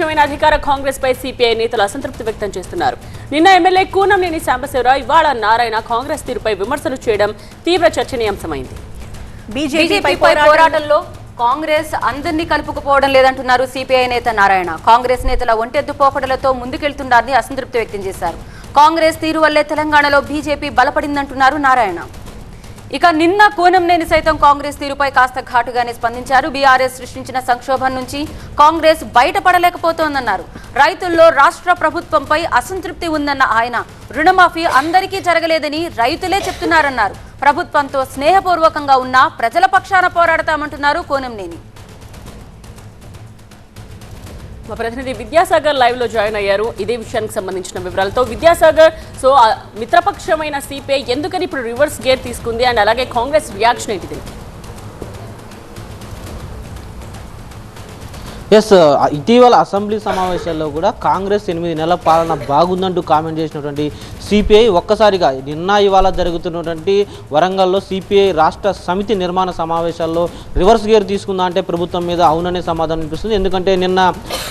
మిత్రపక్షమైన అధికార కాంగ్రెస్ పై సిపిఐ నేతలు అసంతృప్తి వ్యక్తం చేస్తున్నారు. నిన్న ఎమ్మెల్యే కూనంనేని సాంబశివరావు ఇవాళ నారాయణ కాంగ్రెస్ తీరుపై విమర్శలు చేయడం తీవ్ర చర్చనీయాంశమైంది. బీజేపీపై పోరాటంలో కాంగ్రెస్ అందరినీ కలుపుకుపోవడం లేదంటున్నారు సిపిఐ నేత నారాయణ. కాంగ్రెస్ నేతల ఒంటెద్దు పోకడలతో ముందుకెళ్తున్నారని అసంతృప్తి వ్యక్తం చేశారు. కాంగ్రెస్ తీరు వల్లే తెలంగాణలో బీజేపీ బలపడిందంటున్నారు నారాయణ. ఇక నిన్న కోనంనేని సైతం కాంగ్రెస్ తీరుపై కాస్త ఘాటుగానే స్పందించారు. బీఆర్ఎస్ సృష్టించిన సంక్షోభం నుంచి కాంగ్రెస్ బయటపడలేకపోతోందన్నారు. రైతుల్లో రాష్ట్ర ప్రభుత్వంపై అసంతృప్తి ఉందన్న ఆయన రుణమాఫీ అందరికీ జరగలేదని రైతులే చెప్తున్నారన్నారు. ప్రభుత్వంతో స్నేహపూర్వకంగా ఉన్న ప్రజల పక్షాన పోరాడతామంటున్నారు కోనంనేని. మా ప్రతినిధి విద్యాసాగర్ లైవ్లో జాయిన్ అయ్యారు ఇదే విషయానికి సంబంధించిన వివరాలతో విద్యాసాగర్ సో మిత్రపక్షమైన సిపిఐ ఎందుకని ఇప్పుడు రివర్స్ గేర్ తీసుకుంది అండ్ అలాగే కాంగ్రెస్ రియాక్షన్ ఏంటి దీనికి? ఎస్ ఇటీవల అసెంబ్లీ సమావేశాల్లో కూడా కాంగ్రెస్ ఎనిమిది నెలల పాలన బాగుందంటూ కామెంట్ చేసినటువంటి సిపిఐ ఒక్కసారిగా నిన్న ఇవాళ జరుగుతున్నటువంటి వరంగల్లో సిపిఐ రాష్ట్ర సమితి నిర్మాణ సమావేశాల్లో రివర్స్ గేర్ తీసుకుందా అంటే ప్రభుత్వం మీద అవుననే సమాధానం అనిపిస్తుంది. ఎందుకంటే నిన్న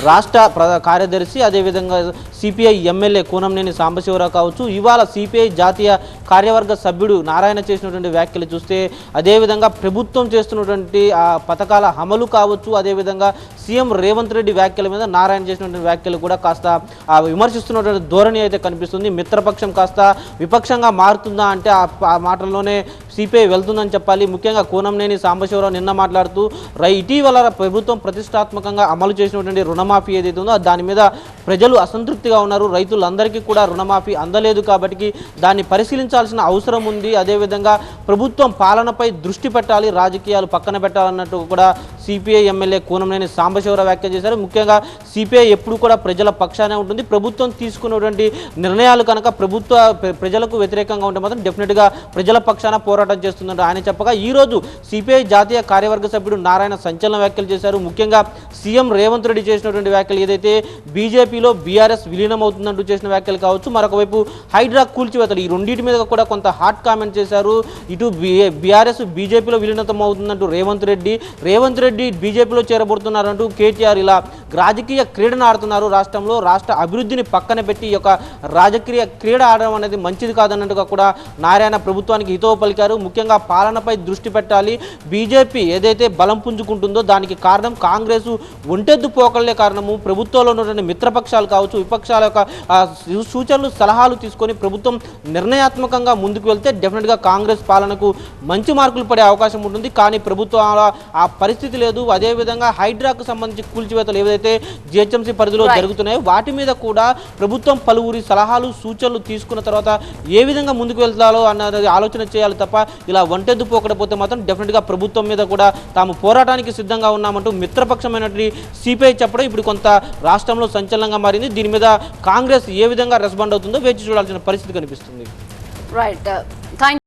రాష్ట్ర ప్ర- కార్యదర్శి అదేవిధంగా సిపిఐ ఎమ్మెల్యే కూనంనేని సాంబశివరావు కావచ్చు ఇవాళ సిపిఐ జాతీయ కార్యవర్గ సభ్యుడు నారాయణ చేసినటువంటి వ్యాఖ్యలు చూస్తే అదేవిధంగా ప్రభుత్వం చేస్తున్నటువంటి ఆ పథకాల అమలు కావచ్చు అదేవిధంగా సీఎం రేవంత్ రెడ్డి వ్యాఖ్యల మీద నారాయణ చేసినటువంటి వ్యాఖ్యలు కూడా కాస్త విమర్శిస్తున్నటువంటి ధోరణి అయితే కనిపిస్తుంది. మిత్రపక్షం కాస్త విపక్షంగా మారుతుందా అంటే ఆ మాటల్లోనే సిపిఐ వెళ్తుందని చెప్పాలి. ముఖ్యంగా కూనంనేని సాంబశివరావు నిన్న మాట్లాడుతూ రై ఇటీవల ప్రభుత్వం ప్రతిష్టాత్మకంగా అమలు చేసినటువంటి రుణమాఫీ ఏదైతే ఉందో దాని మీద ప్రజలు అసంతృప్తిగా ఉన్నారు. రైతులందరికీ కూడా రుణమాఫీ అందలేదు కాబట్టి దాన్ని పరిశీలించాల్సిన అవసరం ఉంది. అదేవిధంగా ప్రభుత్వం పాలనపై దృష్టి పెట్టాలి. రాజకీయాలు పక్కన పెట్టాలన్నట్టు కూడా సిపిఐ ఎమ్మెల్యే కూనంనేని సాంబశివరావు వ్యాఖ్య చేశారు. ముఖ్యంగా సిపిఐ ఎప్పుడు కూడా ప్రజల పక్షానే ఉంటుంది. ప్రభుత్వం తీసుకున్నటువంటి నిర్ణయాలు కనుక ప్రభుత్వ ప్ర- ప్రజలకు వ్యతిరేకంగా ఉంటే మాత్రం డెఫినెట్గా ప్రజల పక్షాన పోరాటం చేస్తుందంటూ ఆయన చెప్పగా ఈరోజు సిపిఐ జాతీయ కార్యవర్గ సభ్యుడు నారాయణ సంచలన వ్యాఖ్యలు చేశారు. ముఖ్యంగా సీఎం రేవంత్ రెడ్డి చేసినటువంటి వ్యాఖ్యలు ఏదైతే బీజేపీలో బీఆర్ఎస్ విలీనం అవుతుందంటూ చేసిన వ్యాఖ్యలు కావచ్చు మరొక వైపు హైడ్రా కూల్చివేతలు ఈ రెండింటి మీద కూడా కొంత హాట్ కామెంట్ చేశారు. ఇటు బీఆర్ఎస్ బీజేపీలో విలీనం అవుతుందంటూ రేవంత్ రెడ్డి. రేవంత్ రెడ్డి బీజేపీలో చేరబడుతున్నారంటూ కేటీఆర్ ఇలా రాజకీయ క్రీడను ఆడుతున్నారు రాష్ట్రంలో. రాష్ట్ర అభివృద్ధిని పక్కన పెట్టి ఈ యొక్క రాజకీయ క్రీడ ఆడడం అనేది మంచిది కాదన్నట్టుగా కూడా నారాయణ ప్రభుత్వానికి హితవు పలికారు. ముఖ్యంగా పాలనపై దృష్టి పెట్టాలి. బీజేపీ ఏదైతే బలం పుంజుకుంటుందో దానికి కారణం కాంగ్రెస్. ఒంటెద్దు పోకళ్ళే కారణము. ప్రభుత్వంలో ఉన్నటువంటి మిత్రపక్షాలు కావచ్చు విపక్షాల యొక్క సూచనలు సలహాలు తీసుకొని ప్రభుత్వం నిర్ణయాత్మకంగా ముందుకు వెళ్తే డెఫినెట్గా కాంగ్రెస్ పాలనకు మంచి మార్కులు పడే అవకాశం ఉంటుంది. కానీ ప్రభుత్వాల ఆ పరిస్థితి లేదు. అదేవిధంగా హైడ్రాకు సంబంధించి కూల్చివేతలు ఏవైతే జిహెచ్ఎంసీ పరిధిలో. జరుగుతున్నాయో వాటి మీద కూడా ప్రభుత్వం పలువురి సలహాలు సూచనలు తీసుకున్న తర్వాత ఏ విధంగా ముందుకు వెళ్తాలో అన్నది ఆలోచన చేయాలి తప్ప ఇలా ఒంటెద్దు పోకడపోతే మాత్రం డెఫినెట్గా ప్రభుత్వం మీద కూడా తాము పోరాటానికి సిద్ధంగా ఉన్నామంటూ మిత్రపక్షమైనటువంటి సిపిఐ చెప్పడం ఇప్పుడు కొంత రాష్ట్రంలో సంచలనంగా మారింది. దీని మీద కాంగ్రెస్ ఏ విధంగా రెస్పాండ్ అవుతుందో వేచి చూడాల్సిన పరిస్థితి కనిపిస్తుంది. Right thank